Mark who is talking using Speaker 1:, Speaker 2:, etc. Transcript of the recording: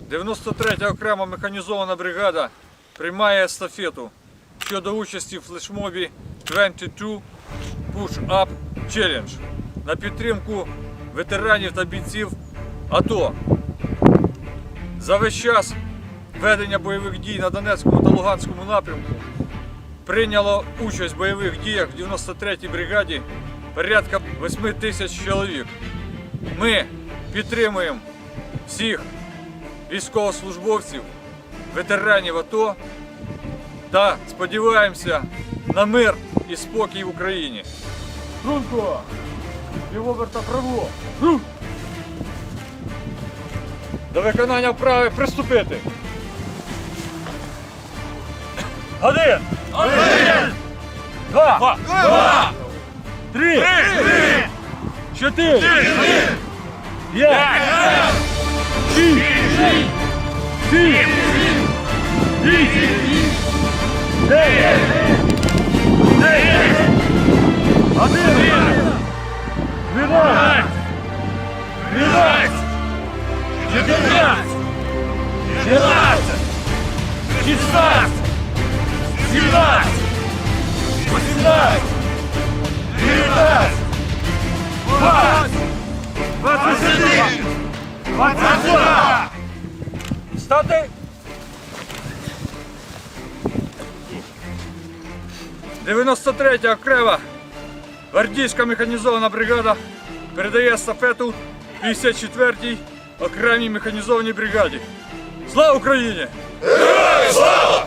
Speaker 1: 93 окрема механізована бригада приймає естафету щодо участі в флешмобі 22 Push Up Challenge на підтримку ветеранів та бійців АТО. За весь час ведення бойових дій на Донецькому та Луганському напрямку прийняло участь в бойових діях в 93-й бригаді порядка 8 тисяч чоловік. Ми підтримуємо всіх військовослужбовців, ветеранів АТО та сподіваємося на мир і спокій в Україні. Струнко! Півоберта право! До виконання вправи приступити! Один! Один! Два! Два! Три! Три! Чотири! П'ять! Сім! Вісім! Дев'ять! Десять! Один! Дванадцять! Тринадцять! Чотирнадцять! П'ятнадцять! Шістнадцять! Сімнадцять! Вісімнадцять! Дев'ятнадцять! Двадцять! Двадцять один! Двадцять два! Стати! Дев'яносто третя окрема гвардійська механізована бригада передає естафету 54-й окремій механізованій бригаді. Слава Україні! Героям слава!